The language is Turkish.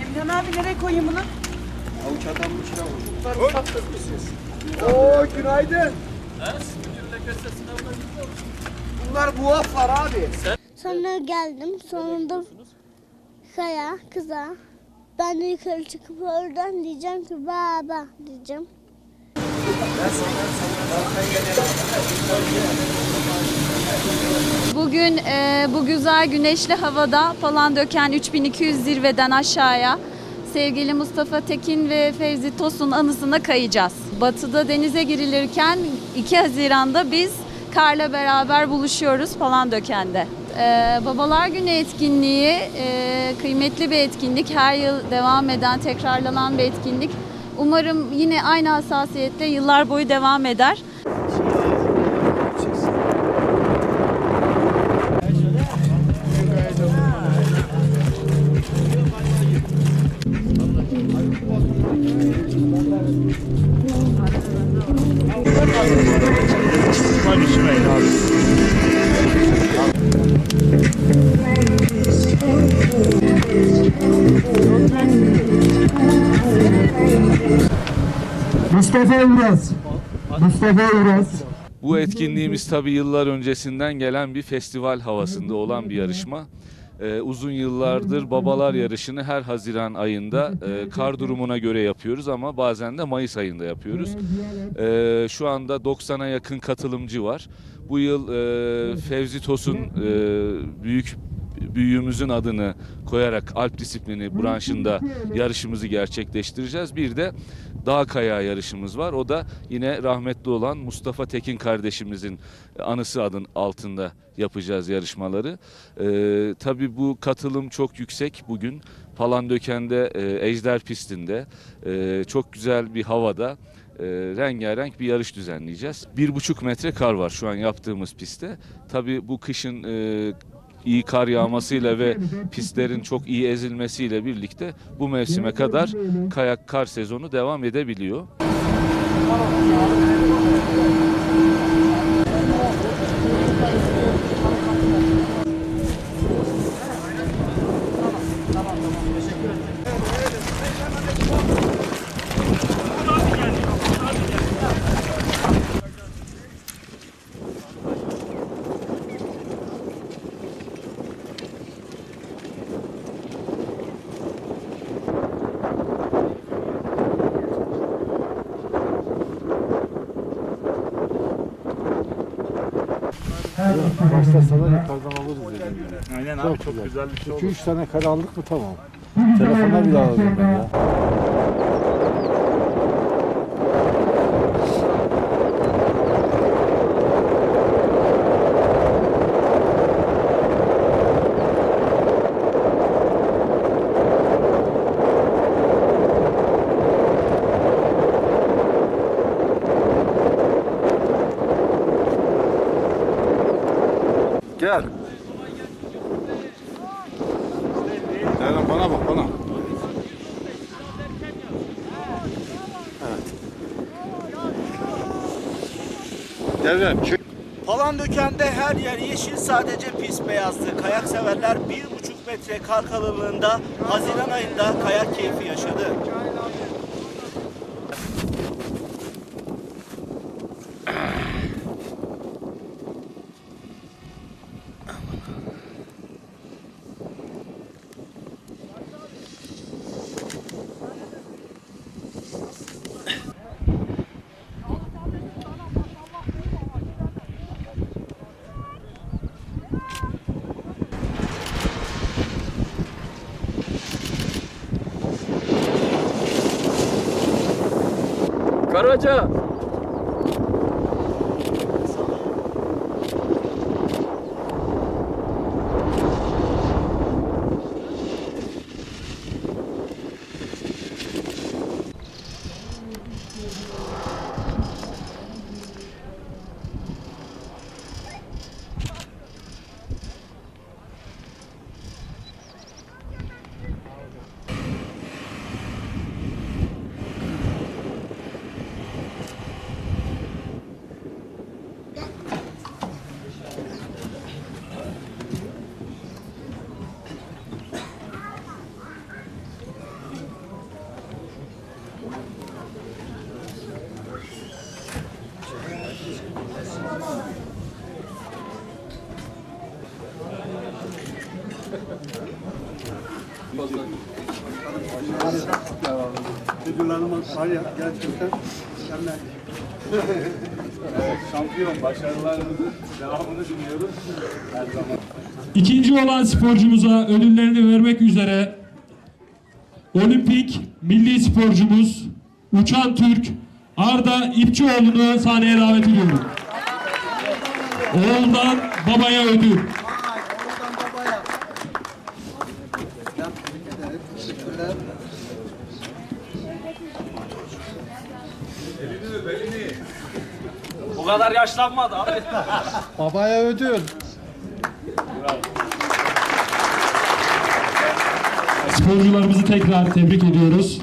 Emrehan abi nereye koyayım bunu? Avuç adam bu çıra Oo günaydın. Bunlar muaf var abi. Sonra geldim. Sonunda kaya, kıza. Ben de yukarı çıkıp oradan diyeceğim ki baba diyeceğim. Bugün e, bu güzel güneşli havada falan döken 3200 zirveden aşağıya sevgili Mustafa Tekin ve Fevzi Tosun anısına kayacağız. Batıda denize girilirken 2 Haziran'da biz karla beraber buluşuyoruz falan dökende. Babalar Günü etkinliği e, kıymetli bir etkinlik. Her yıl devam eden, tekrarlanan bir etkinlik. Umarım yine aynı hassasiyetle yıllar boyu devam eder. Mustafa Uras. Mustafa Uras. Bu etkinliğimiz tabii yıllar öncesinden gelen bir festival havasında olan bir yarışma. Ee, uzun yıllardır babalar yarışını her Haziran ayında e, kar durumuna göre yapıyoruz ama bazen de Mayıs ayında yapıyoruz. Ee, şu anda 90'a yakın katılımcı var. Bu yıl e, Fevzi Tos'un e, büyük büyüğümüzün adını koyarak Alp disiplini branşında yarışımızı gerçekleştireceğiz. Bir de dağ kaya yarışımız var. O da yine rahmetli olan Mustafa Tekin kardeşimizin anısı adın altında yapacağız yarışmaları. Ee, tabii bu katılım çok yüksek bugün. Palandöken'de e, Ejder pistinde e, çok güzel bir havada e, rengarenk bir yarış düzenleyeceğiz. Bir buçuk metre kar var şu an yaptığımız pistte. Tabii bu kışın e, iyi kar yağmasıyla ve pistlerin çok iyi ezilmesiyle birlikte bu mevsime kadar kayak kar sezonu devam edebiliyor. Başlasalar yukarıdan alırız dedim. Aynen abi çok, güzel bir şey oldu. 2-3 tane kare aldık mı tamam. Telefona bile alırım ben ya. Gel. Gel bana bak bana. Evet. Gel. Çık. Palandöken'de her yer yeşil sadece pis beyazdı. Kayak severler 1,5 metre kar kalınlığında Haziran ayında kayak keyfi yaşadı. じゃあ Müdürlerimiz var ya gerçekten mükemmel. Şampiyon başarılarınızın devamını diliyoruz. Her zaman. İkinci olan sporcumuza ödüllerini vermek üzere olimpik milli sporcumuz Uçan Türk Arda İpçioğlu'nu sahneye davet ediyorum. Oğuldan babaya ödül. Vay, oradan babaya. Ben tebrik ederim. Teşekkürler. Bu kadar yaşlanmadı abi. Babaya ödül. Sporcularımızı tekrar tebrik ediyoruz.